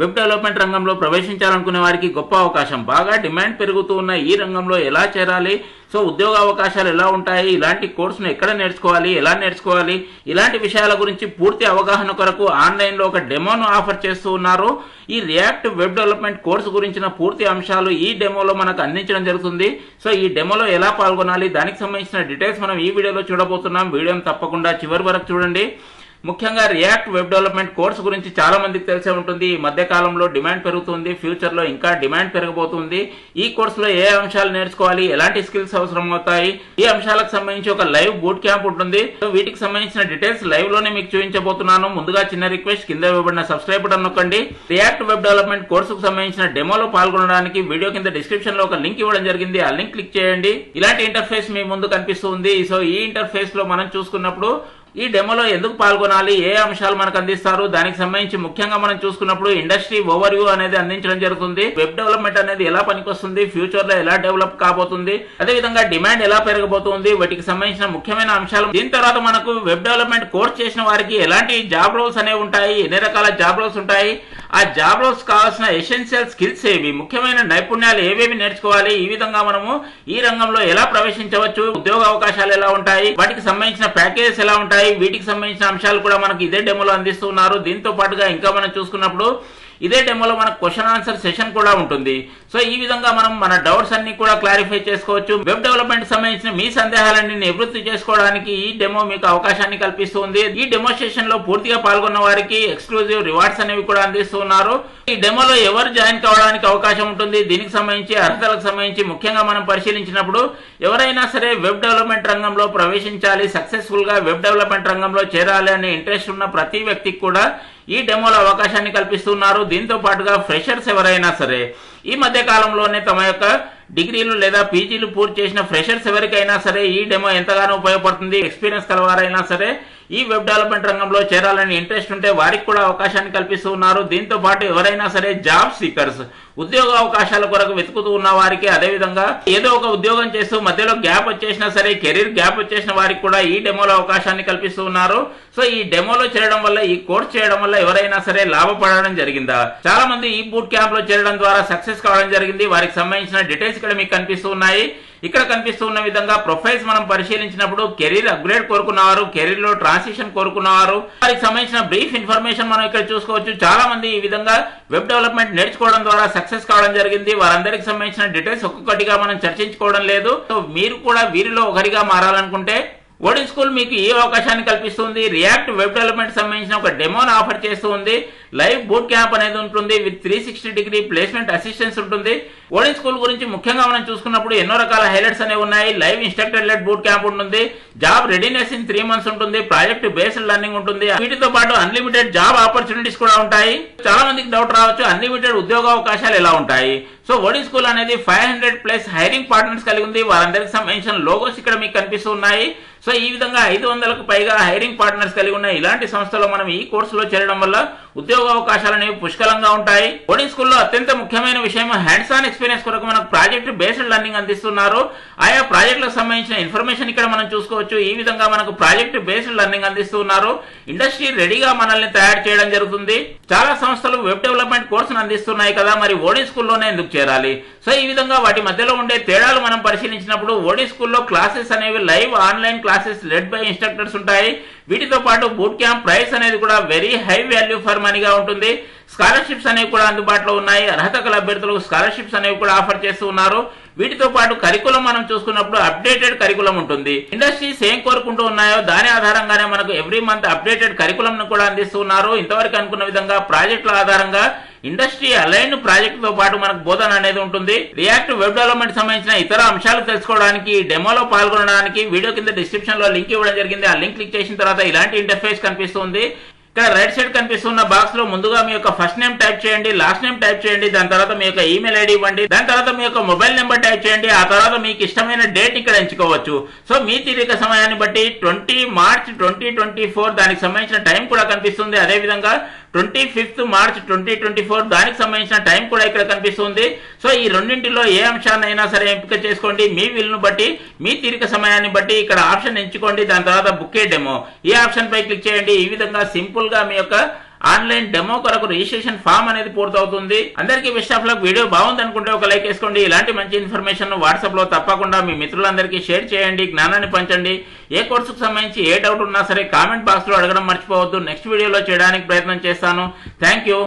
Web development రంగంలో ప్రవేశించాలనుకునే వారికి గొప్ప అవకాశం. బాగా డిమాండ్ పెరుగుతూ ఉన్న ఈ రంగంలో ఎలా చేరాలి? సో ఉద్యోగ అవకాశాలు ఎలా ఉంటాయి? ఇలాంటి కోర్సును ఎక్కడ నేర్చుకోవాలి? ఎలా నేర్చుకోవాలి? ఇలాంటి విషయాల గురించి పూర్తి అవగాహన కొరకు ఆన్లైన్లో ఒక డెమోను ఆఫర్ చేస్తూ ఉన్నారు. ఈ రియాక్ట్ వెబ్ డెవలప్మెంట్ కోర్సు గురించిన పూర్తి అంశాలు ఈ డెమోలో మనకు అందించడం జరుగుతుంది. సో ఈ డెమోలో ఎలా పాల్గొనాలి? దానికి సంబంధించిన డీటెయిల్స్ మనం ఈ వీడియోలో చూడబోతున్నాం. వీడియోని తప్పకుండా చివరి వరకు చూడండి. ముఖ్యంగా రియాక్ట్ వెబ్ డెవలప్మెంట్ కోర్స్ గురించి చాలా మందికి తెలిసే ఉంటుంది. ఈ మధ్యకాలంలో డిమాండ్ పెరుగుతుంది. ఫ్యూచర్లో ఇంకా డిమాండ్ పెరగబోతుంది. ఈ కోర్సులో ఏ అంశాలు నేర్చుకోవాలి? ఎలాంటి స్కిల్స్ అవసరం అవుతాయి? ఈ అంశాలకు సంబంధించి ఒక లైవ్ బూట్ క్యాంప్ ఉంటుంది. సో వీటికి సంబంధించిన డీటెయిల్స్ లైవ్లోనే మీకు చూపించబోతున్నాను. ముందుగా చిన్న రిక్వెస్ట్ కింద ఇవ్వబడిన సబ్స్క్రైబ్ బటన్ నొక్కండి. రియాక్ట్ వెబ్ డెవలప్మెంట్ కోర్సుకు సంబంధించిన డెమోలో పాల్గొనడానికి వీడియో కింద డిస్క్రిప్షన్లో ఒక లింక్ ఇవ్వడం జరిగింది. ఆ లింక్ క్లిక్ చేయండి. ఇలాంటి ఇంటర్ఫేస్ మీ ముందు కనిపిస్తుంది. సో ఈ ఇంటర్ఫేస్లో మనం చూసుకున్నప్పుడు ఈ డెమోలో ఎందుకు పాల్గొనాలి? ఏ అంశాలు మనకు అందిస్తారు? దానికి సంబంధించి ముఖ్యంగా మనం చూసుకున్నప్పుడు ఇండస్ట్రీ ఓవర్ వ్యూ అనేది అందించడం జరుగుతుంది. వెబ్ డెవలప్మెంట్ అనేది ఎలా పనికొస్తుంది? ఫ్యూచర్లో ఎలా డెవలప్ కాబోతుంది? అదే విధంగా డిమాండ్ ఎలా పెరగబోతుంది? వాటికి సంబంధించిన ముఖ్యమైన అంశాలు. దీని తర్వాత మనకు వెబ్ డెవలప్మెంట్ కోర్స్ చేసిన వారికి ఎలాంటి జాబ్ రోల్స్ అనేవి ఉంటాయి? ఎన్ని రకాల జాబ్ రోల్స్ ఉంటాయి? ఆ జాబ్ రోల్స్ కావాల్సిన ఎసెన్షియల్ స్కిల్స్ ఏవి? ముఖ్యమైన నైపుణ్యాలు ఏవేవి నేర్చుకోవాలి? ఈ విధంగా మనము ఈ రంగంలో ఎలా ప్రవేశించవచ్చు? ఉద్యోగ అవకాశాలు ఎలా ఉంటాయి? వాటికి సంబంధించిన ప్యాకేజెస్ ఎలా ఉంటాయి? వీటికి సంబంధించిన అంశాలు కూడా మనకి ఇదే డెమోలో అందిస్తున్నారు. దీంతో పాటుగా ఇంకా మనం చూసుకున్నప్పుడు ఇదే డెమోలో మనకు క్వశ్చన్ ఆన్సర్ సెషన్ కూడా ఉంటుంది. సో ఈ విధంగా మనం మన డౌట్స్ అన్ని కూడా క్లారిఫై చేసుకోవచ్చు. వెబ్ డెవలప్మెంట్ సంబంధించిన మీ సందేహాలన్నీ నివృత్తి చేసుకోవడానికి ఈ డెమో మీకు అవకాశాన్ని కల్పిస్తుంది. ఈ డెమోస్ట్రేషన్లో పూర్తిగా పాల్గొన్న వారికి ఎక్స్క్లూజివ్ రివార్డ్స్ అనేవి కూడా అందిస్తున్నారు ఈ డెమోలో ఎవరు జాయిన్ కావడానికి అవకాశం ఉంటుంది? దీనికి సంబంధించి అర్హతలకు సంబంధించి ముఖ్యంగా మనం పరిశీలించినప్పుడు ఎవరైనా సరే వెబ్ డెవలప్మెంట్ రంగంలో ప్రవేశించాలి సక్సెస్ఫుల్గా వెబ్ డెవలప్మెంట్ రంగంలో చేరాలి అనే ఇంట్రెస్ట్ ఉన్న ప్రతి వ్యక్తికి కూడా ఈ డెమోలో అవకాశాన్ని కల్పిస్తున్నారు. దీంతో పాటుగా ఫ్రెషర్స్ ఎవరైనా సరే ఈ మధ్య కాలంలోనే తమ యొక్క డిగ్రీలు లేదా పీజీలు పూర్తి చేసిన ఫ్రెషర్స్ ఎవరికైనా సరే ఈ డెమో ఎంతగానో ఉపయోగపడుతుంది ఎక్స్పీరియన్స్ కలవారైనా సరే ఈ వెబ్ డెవలప్మెంట్ రంగంలో చేరాలని ఇంట్రెస్ట్ ఉంటే వారికి కూడా అవకాశాన్ని కల్పిస్తూ ఉన్నారు. దీంతో పాటు ఎవరైనా సరే జాబ్ సీకర్స్ ఉద్యోగ అవకాశాల కొరకు వెతుకుతూ ఉన్న వారికి అదేవిధంగా ఏదో ఒక ఉద్యోగం చేస్తూ మధ్యలో గ్యాప్ వచ్చేసినా సరే కెరీర్ గ్యాప్ వచ్చేసిన వారికి కూడా ఈ డెమోలో అవకాశాన్ని కల్పిస్తూ ఉన్నారు. సో ఈ డెమోలో చేరడం వల్ల ఈ కోర్స్ చేయడం వల్ల ఎవరైనా సరే లాభపడడం జరిగిందా? చాలా మంది ఈ బూట్ క్యాంప్లో చేరడం ద్వారా సక్సెస్ కావడం జరిగింది. వారికి సంబంధించిన డీటెయిల్స్ ఇక్కడ మీకు కనిపిస్తూ ఉన్నాయి. ఇక్కడ కనిపిస్తున్న విధంగా ప్రొఫైల్స్ మనం పరిశీలించినప్పుడు కెరీర్ అప్గ్రేడ్ కోరుకున్నవారు కెరీర్లో ట్రాన్సిషన్ కోరుకున్నవారు వారికి సంబంధించిన బ్రీఫ్ ఇన్ఫర్మేషన్ మనం ఇక్కడ చూసుకోవచ్చు. చాలా మంది ఈ విధంగా వెబ్ డెవలప్మెంట్ నేర్చుకోవడం ద్వారా సక్సెస్ కావడం జరిగింది. వారందరికి సంబంధించిన డీటెయిల్స్ ఒక్కొక్కటిగా మనం చర్చించుకోవడం లేదు. సో మీరు కూడా వీరిలో ఒకరిగా మారాలనుకుంటే ఓడింగ్ స్కూల్ మీకు ఈ అవకాశాన్ని కల్పిస్తుంది. రియాక్ట్ వెబ్ డెవలప్మెంట్ సంబంధించిన ఒక డెమోను ఆఫర్ చేస్తుంది. లైవ్ బూట్ క్యాంప్ అనేది ఉంటుంది. With three sixty degree placement assistance ఉంటుంది. ఓడింగ్ స్కూల్ గురించి ముఖ్యంగా మనం చూసుకున్నప్పుడు ఎన్నో రకాల హైలైట్స్ అనేవి ఉన్నాయి. Live instructor led boot camp ఉంటుంది. Job readiness in three months ఉంటుంది. ప్రాజెక్ట్ బేస్డ్ లర్నింగ్ ఉంటుంది. వీటితో పాటు అన్లిమిటెడ్ జాబ్ ఆపర్చునిటీస్ కూడా ఉంటాయి. చాలా మందికి డౌట్ రావచ్చు అన్లిమిటెడ్ ఉద్యోగ అవకాశాలు ఎలా ఉంటాయి? సో ఓడి స్కూల్ అనేది five hundred plus hiring partners కలిగి ఉంది. వారందరికి సంబంధించిన లోగోస్ ఇక్కడ మీకు కనిపిస్తూ ఉన్నాయి. సో ఈ విధంగా ఐదు వందలకు పైగా హైరింగ్ పార్ట్నర్స్ కలిగి ఉన్న ఇలాంటి సంస్థలో మనం ఈ కోర్సులో చేరడం వల్ల ఉద్యోగ అవకాశాలు అనేవి పుష్కలంగా ఉంటాయి. కోడింగ్ స్కూల్లో అత్యంత ముఖ్యమైన విషయం హ్యాండ్స్ ఆన్ ఎక్స్పీరియన్స్ కొరకు మనకు ప్రాజెక్ట్ బేస్డ్ లర్నింగ్ అందిస్తున్నారు. ఆయా ప్రాజెక్టులకు సంబంధించిన ఇన్ఫర్మేషన్ ఇక్కడ మనం చూసుకోవచ్చు. ఈ విధంగా మనకు ప్రాజెక్ట్ బేస్డ్ లర్నింగ్ అందిస్తున్నారు. ఇండస్ట్రీ రెడీగా మనల్ని తయారు చేయడం జరుగుతుంది. చాలా సంస్థలు వెబ్ డెవలప్మెంట్ కోర్సును అందిస్తున్నాయి కదా మరి ఓడి స్కూల్లోనే ఎందుకు చేరాలి? సో ఈ విధంగా వాటి మధ్యలో ఉండే తేడాలు మనం పరిశీలించినప్పుడు ఓడింగ్ స్కూల్లో క్లాసెస్ అనేవి live online classes led by instructors ఉంటాయి. వీటితో పాటు బూట్ క్యాంప్ ప్రైస్ అనేది కూడా వెరీ హై వాల్యూ ఫర్ మనీగా ఉంటుంది. స్కాలర్షిప్స్ అనేవి కూడా అందుబాటులో ఉన్నాయి. అర్హత గల అభ్యర్థులకు స్కాలర్షిప్స్ అనేవి కూడా ఆఫర్ చేస్తూ ఉన్నారు. వీటితో పాటు కరికులం మనం చూసుకున్నప్పుడు అప్డేటెడ్ కరికులం ఉంటుంది. ఇండస్ట్రీస్ ఏం కోరుకుంటూ ఉన్నాయో దాని ఆధారంగానే మనకు ఎవ్రీ మంత్ అప్డేటెడ్ కరికులం కూడా అందిస్తున్నారు ఇంతవరకు అనుకున్న విధంగా ప్రాజెక్టుల ఆధారంగా ఇండస్ట్రీ అలైన్ ప్రాజెక్ట్తో పాటు మనకు బోధన అనేది ఉంటుంది. రియాక్ట్ వెబ్ డెవలప్మెంట్ సంబంధించిన ఇతర అంశాలు తెలుసుకోవడానికి డెమోలో పాల్గొనడానికి వీడియో కింద డిస్క్రిప్షన్లో లింక్ ఇవ్వడం జరిగింది. ఆ లింక్ క్లిక్ చేసిన తర్వాత ఇలాంటి ఇంటర్ఫేస్ కనిపిస్తుంది. ఇక్కడ రైట్ సైడ్ కనిపిస్తున్న బాక్స్లో ముందుగా మీ యొక్క ఫస్ట్ నేమ్ టైప్ చేయండి లాస్ట్ నేమ్ టైప్ చేయండి దాని తర్వాత మీ యొక్క ఈమెయిల్ ఐడి ఇవ్వండి దాని తర్వాత మీ యొక్క మొబైల్ నెంబర్ టైప్ చేయండి ఆ తర్వాత మీకు ఇష్టమైన డేట్ ఇక్కడ ఎంచుకోవచ్చు. సో మీ తీరిక సమయాన్ని బట్టి twenty March twenty twenty four దానికి సంబంధించిన టైం కూడా కనిపిస్తుంది. అదే విధంగా twenty fifth March twenty twenty four దానికి సంబంధించిన టైం కూడా ఇక్కడ కనిపిస్తుంది. సో ఈ రెండింటిలో ఏ అంశాన్నైనా సరే ఎంపిక చేసుకోండి. మీ వీలును బట్టి మీ తీరిక సమయాన్ని బట్టి ఇక్కడ ఆప్షన్ ఎంచుకోండి. దాని తర్వాత బుక్ డెమో. ఈ ఆప్షన్ పై క్లిక్ చేయండి. ఈ విధంగా సింపుల్గా మీ యొక్క ఆన్లైన్ డెమో కొరకు రిజిస్ట్రేషన్ ఫామ్ అనేది పూర్తవుతుంది. అందరికీ బెస్ట్ ఆఫ్ లక్. వీడియో బాగుంది అనుకుంటే ఒక లైక్ వేసుకోండి. ఇలాంటి మంచి ఇన్ఫర్మేషన్ వాట్సాప్లో తప్పకుండా మీ మిత్రులందరికీ షేర్ చేయండి జ్ఞానాన్ని పంచండి. ఏ కోర్సుకు సంబంధించి ఏ డౌట్ ఉన్నా సరే కామెంట్ బాక్స్లో అడగడం మర్చిపోవద్దు. నెక్స్ట్ వీడియోలో చేయడానికి ప్రయత్నం చేస్తాను. Thank you.